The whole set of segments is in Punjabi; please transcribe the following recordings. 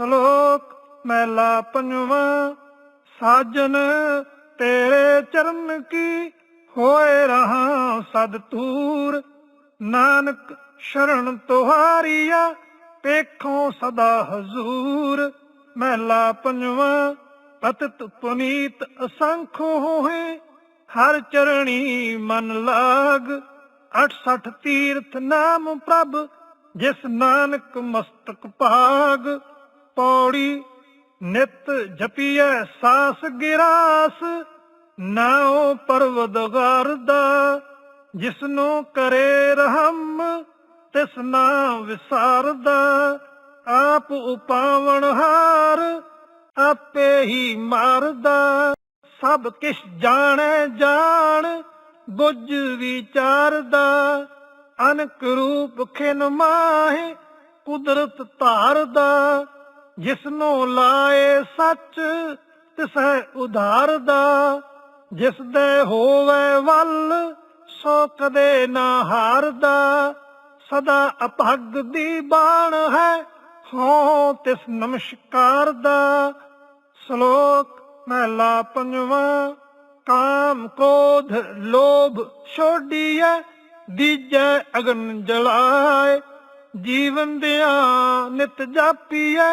ਸ਼ਲੋਕ ਮਹਿਲਾ ਪੰਜਵਾਂ, ਸਾਜਨ ਤੇਰੇ ਚਰਨ ਕੀ ਹੋਏ ਰਹਾ ਸਦ ਤੂਰ ਨਾਨਕ ਸ਼ਰਨ ਤੁਹਾਰੀਆ ਪੇਖੋਂ ਸਦਾ ਹਜ਼ੂਰ। ਮਹਿਲਾ ਪੰਜਵਾਂ, ਪਤਿਤ ਪੁਨੀਤ ਅਸੰਖ ਹੋਏ, ਹਰ ਚਰਣੀ ਮਨ ਲਾਗ। 68 ਤੀਰਥ ਨਾਮ ਪ੍ਰਭ, ਜਿਸ ਨਾਨਕ ਮਸਤਕ ਭਾਗ। ਪੌੜੀ ਨਿਤ ਜਪੀਐ ਸਾਸ ਗਿਰਾਸ, ਨਾਉ ਪਰਵਦਗਾਰ ਦਾ, ਜਿਸਨੂੰ ਕਰੇ ਰਹਿਮ ਤਿਸ ਨਾ ਵਿਸਾਰਦਾ ਆਪ ਉਪਾਵਣ ਹਾਰ, ਆਪੇ ਹੀ ਮਾਰਦਾ ਸਭ ਕਿਛ ਜਾਣੈ ਜਾਣ, ਬੁੱਝ ਵਿਚਾਰਦਾ ਅਨਕ ਰੂਪ ਖਿਨ ਮਾਹੇ, ਕੁਦਰਤ ਧਾਰਦਾ ਜਿਸਨੂੰ ਲਾਏ ਸੱਚ ਤਿਸੈ ਉਧਾਰਦਾ ਜਿਸ ਦੇ ਹੋਵੇ ਵੱਲ ਸੋ ਕਦੇ ਨਾ ਹਾਰਦਾ ਸਦਾ ਅਭਗ ਦੀ ਬਾਣ ਹੈ, ਹੋ ਤਿਸ ਨਮਸਕਾਰ ਦਾ। ਸ਼ਲੋਕ ਮਹਿਲਾ ਪੰਜਵਾਂ, ਕਾਮ ਕੋਧ ਲੋਭ ਛੋਡੀਐ, ਦੀਜੈ ਅਗਨ ਜਲਾਏ, ਜੀਵਨ ਦਿਆਂ ਨਿਤ ਜਾਪੀਐ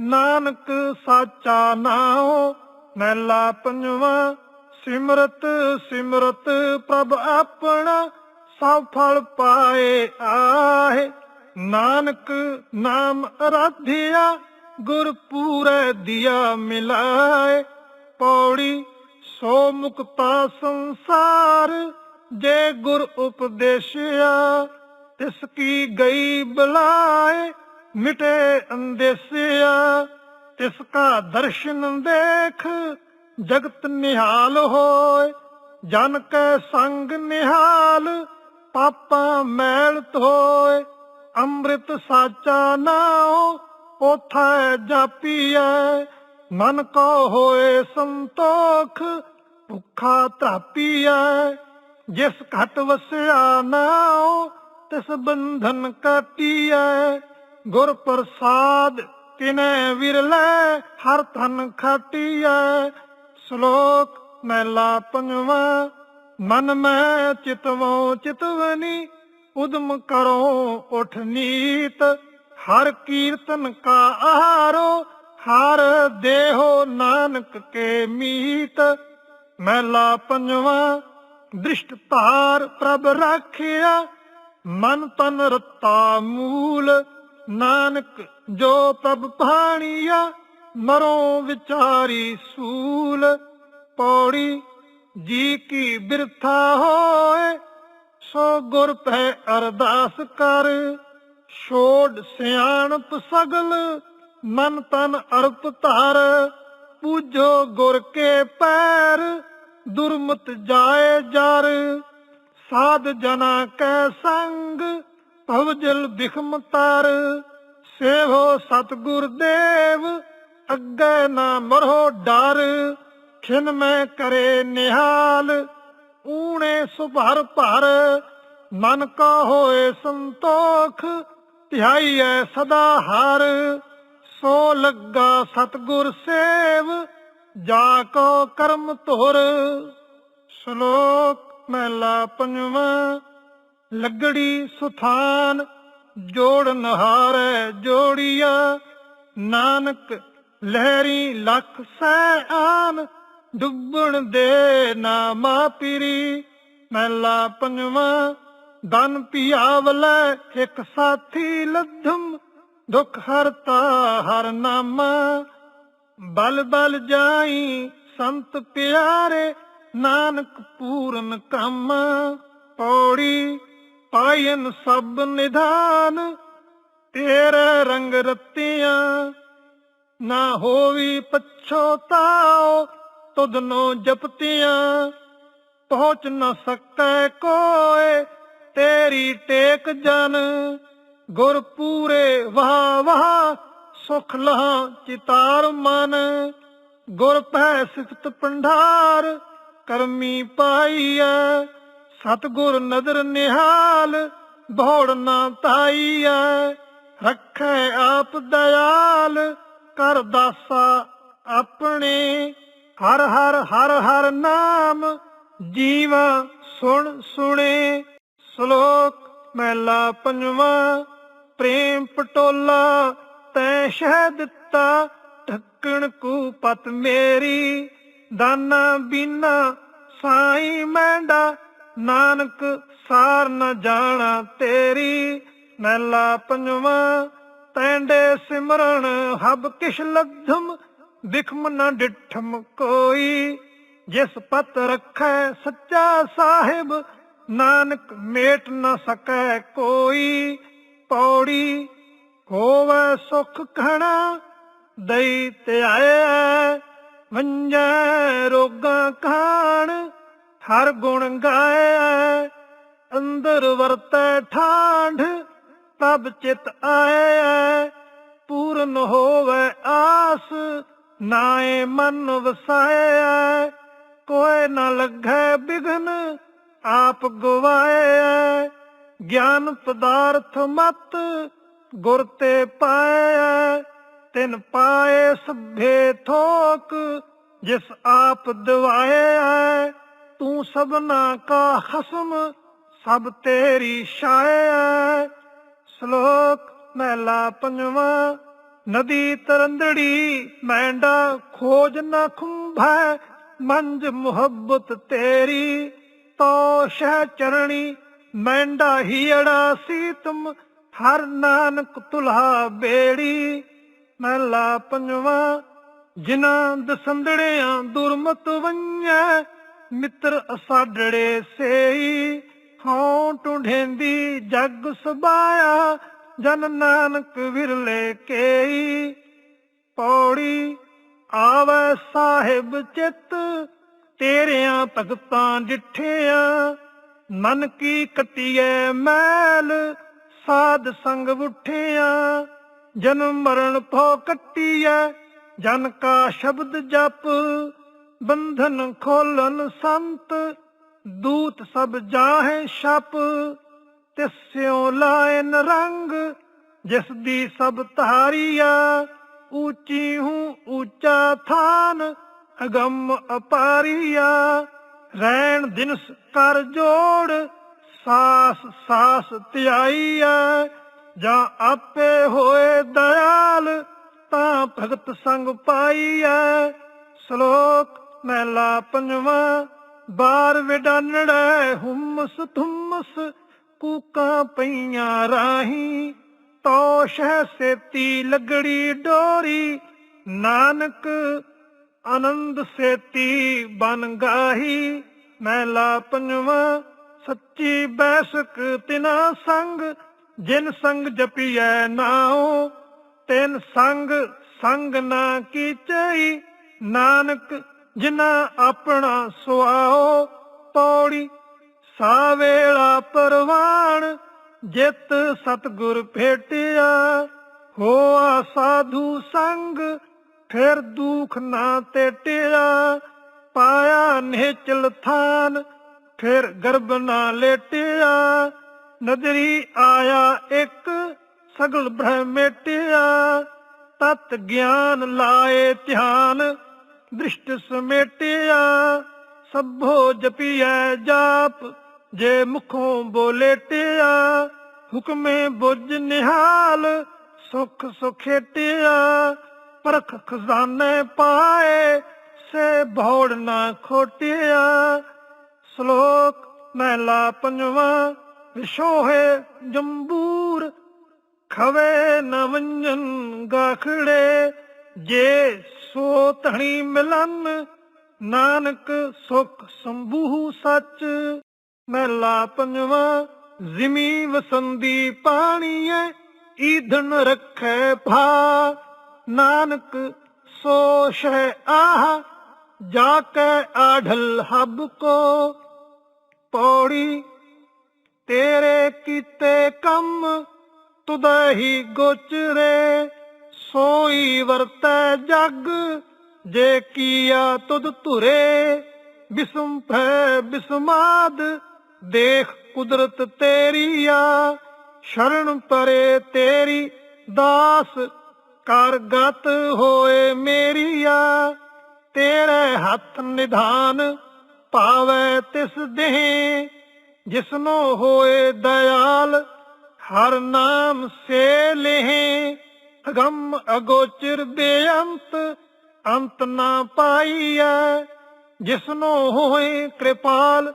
ਨਾਨਕ ਸਾਚਾ ਨਾਉ ਮਹਿਲਾ ਪੰਜਵਾਂ, ਸਿਮਰਤ ਸਿਮਰਤ ਪ੍ਰਭ ਆਪਣਾ, ਸਭ ਫਲ ਪਾਏ ਆਏ ਨਾਨਕ ਨਾਮ ਅਰਾਧਿਆ, ਗੁਰ ਪੂਰੇ ਦਿਆ ਮਿਲਾਏ। ਪੌੜੀ ਸੋ ਮੁਕਤਾ ਸੰਸਾਰ, ਜੇ ਗੁਰ ਉਪਦੇਸ਼ਿਆ, ਤਿਸ ਕੀ ਗਈ ਬਲਾਏ। ਮਿਟੇ ਅੰਦੇਸਿਆ, ਤਿਸ ਕਾ ਦਰਸ਼ਨ ਦੇਖ, ਜਗਤ ਨਿਹਾਲ ਹੋਏ, ਜਨ ਕੈ ਸੰਗ ਨਿਹਾਲ, ਪਾਪਾਂ ਮੈਲ ਧੋਏ ਅੰਮ੍ਰਿਤ ਸਾਚਾ ਨਾਉ ਉਥੈ ਜਾਪੀਐ, ਮਨ ਕੋ ਹੋਏ ਸੰਤੋਖ, ਭੁੱਖਾ ਧਾਪੀਐ, ਜਿਸ ਘਟ ਵਸਿਆ ਨਾਉ, ਤਿਸ ਬੰਧਨ ਕਾਟੀਐ ਗੁਰ ਪ੍ਰਸਾਦ ਕਿਨੈ ਵਿਰਲੇ ਹਰ ਧਨ ਖਾਟੀਐ। ਸ਼ਲੋਕ ਮਹਿਲਾ ਪੰਜਵਾਂ, ਮਨ ਮੈਂ ਚਿਤਵੋ ਚਿਤਵਨੀ, ਉਦਮ ਕਰੋ ਉਠ ਨੀਤ। ਹਰ ਕੀਰਤਨ ਕਾ ਆਹਾਰੋ, ਹਰ ਦੇਹੋ ਨਾਨਕ ਕੇ ਮੀਤ। ਮਹਿਲਾ ਪੰਜਵਾਂ, ਦ੍ਰਿਸ਼ਟ ਧਾਰ ਪ੍ਰਭ ਰਾਖਿਆ, ਮਨ ਤਨ ਰਤਾ ਮੂਲ। ਨਾਨਕ ਜੋ ਪ੍ਰਭ ਭਾਣੀਆ, ਮਰੋ ਵਿਚਾਰੀ ਸੂਲ। ਪੌੜੀ ਜੀ ਕੀ ਬਿਰਥਾ ਹੋਏ, ਸੋ ਗੁਰ ਪੈ ਅਰਦਾਸ ਕਰ। ਛੋੜ ਸਿਆਣਪ ਸਗਲ, ਮਨ ਤਨ ਅਰਪ ਧਰ। ਪੂਜੋ ਗੁਰ ਕੇ ਪੈਰ, ਦੁਰਮਤ ਜਾਏ ਜਰ। ਸਾਧ ਜਨਾ ਕੈ ਸੰਗ ਭਵਜਲ ਬਿਖਮ ਤਰ ਸੇਵੋ ਸਤਗੁਰ ਦੇਵ, ਅੱਗੇ ਨਾ ਮਰੋ ਡਰ, ਖਿਨ ਮੈਂ ਕਰੇ ਨਿਹਾਲ, ਊਣੇ ਸੁਭਰ ਭਰ, ਮਨ ਕਾ ਹੋਏ ਸੰਤੋਖ, ਧਿਆਈਐ ਸਦਾ ਹਰ, ਸੋ ਲੱਗਾ ਸਤਗੁਰ ਸੇਵ, ਜਾ ਕੋ ਕਰਮ ਧੁਰ, ਸ਼ਲੋਕ ਮਹਿਲਾ ਪੰਜਵਾਂ। ਲੱਗੜੀ ਸੁਥਾਨ, ਜੋੜ ਨਹਾਰੈ ਜੋੜੀਆ। ਨਾਨਕ ਲਹਿਰੀ ਲੱਖ ਸੈ ਆਨ, ਡੁੱਬਣ ਦੇ ਨਾ ਮਾਪਿਰੀ। ਮਹਿਲਾ ਪੰਜਵਾਂ ਦਨ ਪਿਆਵਲੇ ਇੱਕ ਸਾਥੀ ਲੱਧਮ, ਦੁਖ ਹਰਤਾ ਹਰ ਨਾਮਾ। ਬਲ ਬਲ ਜਾਈ ਸੰਤ ਪਿਆਰੇ, ਨਾਨਕ ਪੂਰਨ ਕੰਮ। ਪੌੜੀ ਪਾਇਨ ਸਭ ਨਿਧਾਨ, ਤੇਰੇ ਰੰਗ ਰਤੀਆਂ। ਨਾ ਹੋਵੀ ਪਛੋਤਾਓ ਤੁਧਨੋ ਜਪਤੀਆਂ। ਪਹੁੰਚ ਨਾ ਸਕੈ ਕੋਏ, ਤੇਰੀ ਟੇਕ ਜਨ। ਗੁਰ ਪੂਰੇ ਵਾਹ ਵਾਹ, ਸੁਖ ਲਹਾ ਚਿਤਾਰ ਮਨ। ਗੁਰ ਭੈ ਸਿਫਤ ਪੰਢਾਰ ਕਰਮੀ ਪਾਈਐ। ਸਤਗੁਰ ਨਦਰ ਨਿਹਾਲ, ਭੋੜ ਨਾ ਤਾਈਐ ਰੱਖੈ ਆਪ ਦਇਆਲ ਕਰ ਦਾਸਾ ਆਪਣੇ। ਹਰ ਹਰ ਹਰ ਹਰ ਨਾਮ ਜੀਵਾ ਸੁਣ ਸੁਣੇ। ਸ਼ਲੋਕ ਮਹਿਲਾ ਪੰਜਵਾਂ, ਪ੍ਰੇਮ ਪਟੋਲਾ ਤੈ ਸ਼ਹਿ ਦਿੱਤਾ, ਢੱਕਣ ਕੂ ਪਤ ਮੇਰੀ। ਦਾਨਾ ਬੀਨਾ ਸਾਈ ਮੈਂਡਾ ਨਾਨਕ ਸਾਰ ਨ ਜਾਣਾ ਤੇਰੀ ਮਹਿਲਾ ਪੰਜਵਾਂ ਤੈਂਡੇ ਸਿਮਰਨ, ਹਬ ਕਿਛ ਲਗਧਮ ਵਿਖਮ ਨ ਡਿਠਮ ਕੋਈ। ਜਿਸ ਪਤ ਰਖੈ ਸੱਚਾ ਸਾਹਿਬ, ਨਾਨਕ ਮੇਟ ਨ ਸਕੈ ਕੋਈ। ਪੌੜੀ ਹੋਵੇ ਸੁਖ ਖਣਾ ਦਈ ਤੇ ਆਏ ਵੰਜੈ ਰੋਗਾਂ ਕਾ ਹਰ ਗੁਣ ਗਾਏ, ਅੰਦਰ ਵਰਤੈ ਠਾਂਡ ਤਬ ਚਿਤ ਆਏ, ਪੂਰਨ ਹੋਵੇ ਆਸ, ਨਾਏ ਮਨ ਵਸਾਏ ਕੋਈ ਨਾ ਲੱਗੈ ਬਿਗਨ ਆਪ ਗਵਾਏ, ਗਿਆਨ ਪਦਾਰਥ ਮਤ, ਗੁਰ ਤੇ ਪਾਏ, ਤਿਨ ਪਾਏ ਸਭੇ ਥੋਕ, ਜਿਸ ਆਪ ਦਿਵਾਏ। ਤੂੰ ਸਭਨਾ ਕਾ ਖਸਮ ਸਭ ਤੇਰੀ ਛਾਏ ਸ਼ਲੋਕ ਮਹਿਲਾ ਪੰਜਵਾਂ, ਨਦੀ ਤਰੰਦੜੀ ਮੈਂਡਾ ਖੋਜ ਨਾ ਖੁੰਭੈ ਮੰਜ ਮੁਹੱਬਤ ਤੇਰੀ, ਤੋ ਸ਼ਹਿ ਚਰਣੀ ਮੈਂਡਾ ਹੀੜਾ ਸੀਤਮ, ਹਰ ਨਾਨਕ ਤੁਲਹਾ ਬੇੜੀ। ਮਹਿਲਾ ਪੰਜਵਾਂ, ਜਿਨ੍ਹਾਂ ਦਸੰਦੜਿਆਂ ਦੁਰਮਤ ਵੰਜੈ ਮਿੱਤਰ ਅਸਾਡੜੇ ਸੇਈ, ਹਉ ਟੁੰਡੇਂਦੀ ਜਗ ਸਬਾਇਆ ਜਨ ਨਾਨਕ ਵਿਰਲੇ ਕੇਈ। ਪੌੜੀ ਆਵੇ ਸਾਹਿਬ ਚਿੱਤ, ਤੇਰਿਆਂ ਭਗਤਾਂ ਡਿਠਿਆ ਮਨ ਕੀ ਕਟਿਐ ਮੈਲ, ਸਾਧ ਸੰਗ ਉਠਿਆ। ਜਨਮ ਮਰਨ ਭੋ ਕੱਟਿਐ, ਜਨ ਕਾ ਸ਼ਬਦ ਜਪ ਬੰਧਨ ਖੋਲਨ ਸੰਤ, ਦੂਤ ਸਭ ਜਾਹੇ ਛਪ ਤਿਸਿਓ ਲਾਇਨ ਰੰਗ, ਜਿਸ ਦੀ ਸਭ ਧਾਰੀਆ ਉੱਚੀ ਹੂੰ ਉੱਚਾ ਥਾਨ, ਅਗੰਮ ਅਪਾਰੀਆ। ਰਹਿਣ ਦਿਨਸ ਕਰ ਜੋੜ, ਸਾਸ ਸਾਸ ਧਿਆਈਆ। ਜਾਂ ਆਪੇ ਹੋਏ ਦਇਆਲ, ਤਾਂ ਭਗਤ ਸੰਗ ਪਾਈਐ ਸ਼ਲੋਕ ਮਹਿਲਾ ਪੰਜਵਾਂ, ਬਾਰ ਵਿਡਾਨੜੈ ਹੁਮਸ ਥੁਮਸ ਕੂਕਾਂ ਪਈਆਂ ਰਾਹੀ ਤੋ ਸ਼ਹਿ ਸੇਤੀ ਲਗੜੀ ਡੋਰੀ, ਨਾਨਕ ਆਨੰਦ ਸੇਤੀ ਬਨ ਗਾਹੀ। ਮਹਿਲਾ ਪੰਜਵਾਂ, ਸੱਚੀ ਬੈਸਕ ਤਿਨਾ ਸੰਗ, ਜਿਨ ਸੰਗ ਜਪੀਐ ਨਾਉ, ਤਿਨ ਸੰਗ ਸੰਗ ਨਾ ਕੀਚਈ, ਨਾਨਕ ਜਿਨਾ ਆਪਣਾ ਸੁਆਓ ਪੌੜੀ ਸਾ ਵੇਲਾ ਪਰਵਾਨ ਜਿਤ ਸਤਗੁਰ ਭੇਟਿਆ। ਹੋਆ ਸਾਧੂ ਸੰਗ, ਫਿਰ ਦੁਖ ਨਾ ਤੇਟਿਆ। ਪਾਇਆ ਨਿਹਚਲ ਥਾਨ, ਫਿਰ ਗਰਬ ਨਾ ਲੇਟਿਆ। ਨਦਰੀ ਆਇਆ ਇੱਕ, ਸਗਲ ਬ੍ਰਹਮੇਟਿਆ ਤਤ ਗਿਆਨ ਲਾਏ ਧਿਆਨ ਦ੍ਰਿਸ਼ਟ ਸਮੇਟਿਆ, ਸਭੋ ਜਪੀਐ ਜਾਪ, ਜੇ ਮੁਖੋਂ ਬੋਲੇਟਿਆ, ਹੁਕਮੇ ਬੁੱਝ ਨਿਹਾਲ, ਸੁਖ ਸੁਖੇਟਿਆ, ਪਰਖ ਖਜ਼ਾਨੇ ਪਾਏ, ਸੇ ਭੌੜ ਨਾ ਖੋਟਿਆ। ਸ਼ਲੋਕ ਮਹਿਲਾ ਪੰਜਵਾਂ ਵਿਸ਼ੋਹੇ ਜੰਬੂਰ, ਖਵੇ ਨ ਵੰਜਨ ਗਾਖੜੇ ਜੇ ਸੋ ਧਣੀ ਮਿਲਨ, ਨਾਨਕ ਸੁਖ ਸੰਭੂ ਸੱਚ। ਮਹਿਲਾ ਪੰਜਵਾਂ, ਜ਼ਿਮੀ ਵਸੰਦੀ ਪਾਣੀਐ ਈਧਨ ਰੱਖੈ ਭਾ। ਨਾਨਕ ਸੋ ਸ਼ੈ ਆਹ ਜਾ ਕੇ ਆਢਲ ਹਬ ਕੋ। ਪੌੜੀ, ਤੇਰੇ ਕੀਤੇ ਕੰਮ ਤੁਦਾ ਹੀ ਗੋਚਰੇ। ਸੋਈ ਵਰਤੈ ਜਗ, ਜੇ ਕੀਆ ਤੁਧ ਧੁਰੇ, ਬਿਸਮ ਭੈ ਬਿਸਮਾਦ, ਦੇਖ ਕੁਦਰਤ ਤੇਰੀ ਆ, ਸ਼ਰਨ ਪਰੇ ਤੇਰੀ, ਦਾਸ ਕਰ ਕਰਗਤ ਹੋਏ ਮੇਰੀ ਆ। ਤੇਰੇ ਹੱਥ ਨਿਧਾਨ ਭਾਵੇ ਤਿਸ ਦੇਹ, ਜਿਸਨੋ ਹੋਏ ਦਇਆਲ, ਹਰ ਨਾਮ ਸੇ ਲੇਹ। ਅਗੰਮ ਅਗੋਚਰ ਬੇਅੰਤ ਅੰਤ ਨਾ ਪਾਈਐ। ਜਿਸਨੋ ਹੋਏ ਕਿਰਪਾਲ,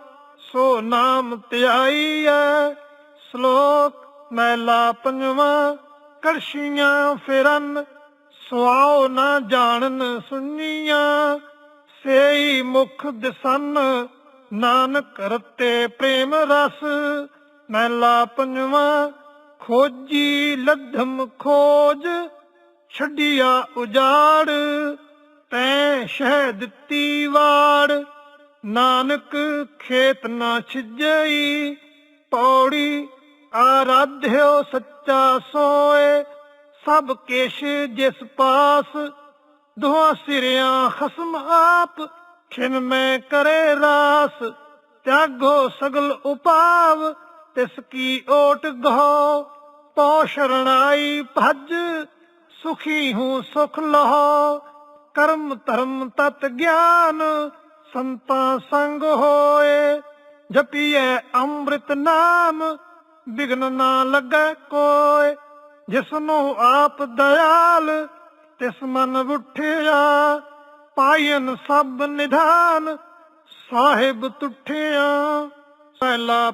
ਸੋ ਨਾਮ ਧਿਆਈਐ। ਸ਼ਲੋਕ ਮਹਿਲਾ ਪੰਜਵਾਂ ਕੜਛੀਆਂ ਫਿਰਨ ਸੁਆਓ ਨਾ ਜਾਣਨ ਸੁਣੀਆਂ ਸੇਈ ਮੁਖ ਦਿਸਨ, ਨਾਨਕ ਰਤੇ ਪ੍ਰੇਮ ਰਸ। ਮਹਿਲਾ ਪੰਜਵਾਂ ਖੋਜੀ ਲਧਮ ਖੋਜ, ਛੱਡਿਆ ਉਜਾੜ, ਤੈ ਸ਼ਹਿ ਦਿੱਤੀ ਵਾੜ। ਨਾਨਕ ਖੇਤ ਨਾ ਛਿਜਈ, ਪੌੜੀ ਆਰਾਧਿਓ ਸੱਚਾ ਸੋਏ। ਸਭ ਕੇਸ਼ ਜਿਸ ਪਾਸ ਦੁਆ ਸਿਰਿਆਂ ਖਸਮ ਆਪ। ਖਿਨ ਮੈਂ ਕਰੇ ਰਾਸ, ਤਿਆਗੋ ਸਗਲ ਉਪਾਵ, ਤਿਸ ਕੀ ਓਟ ਗੋ ਪੋ ਸ਼ਰਣਾਈ ਭਜ, ਸੁਖੀ ਹੂੰ ਸੁਖ ਲਹੋ। ਕਰਮ ਧਰਮ ਤਤ ਗਿਆਨ, ਸੰਤਾਂ ਸੰਗ ਹੋਏ। ਜਪੀਏ ਅੰਮ੍ਰਿਤ ਨਾਮ, ਬਿਗਨ ਨਾ ਲੱਗੈ ਕੋਏ। ਜਿਸਨੂੰ ਆਪ ਦਇਆਲ, ਤਿਸ ਮਨ ਉਠਿਆ। ਪਾਇਨ ਸਭ ਨਿਧਾਨ, ਸਾਹਿਬ ਤੁਠਿਆ। ਪਹਿਲਾ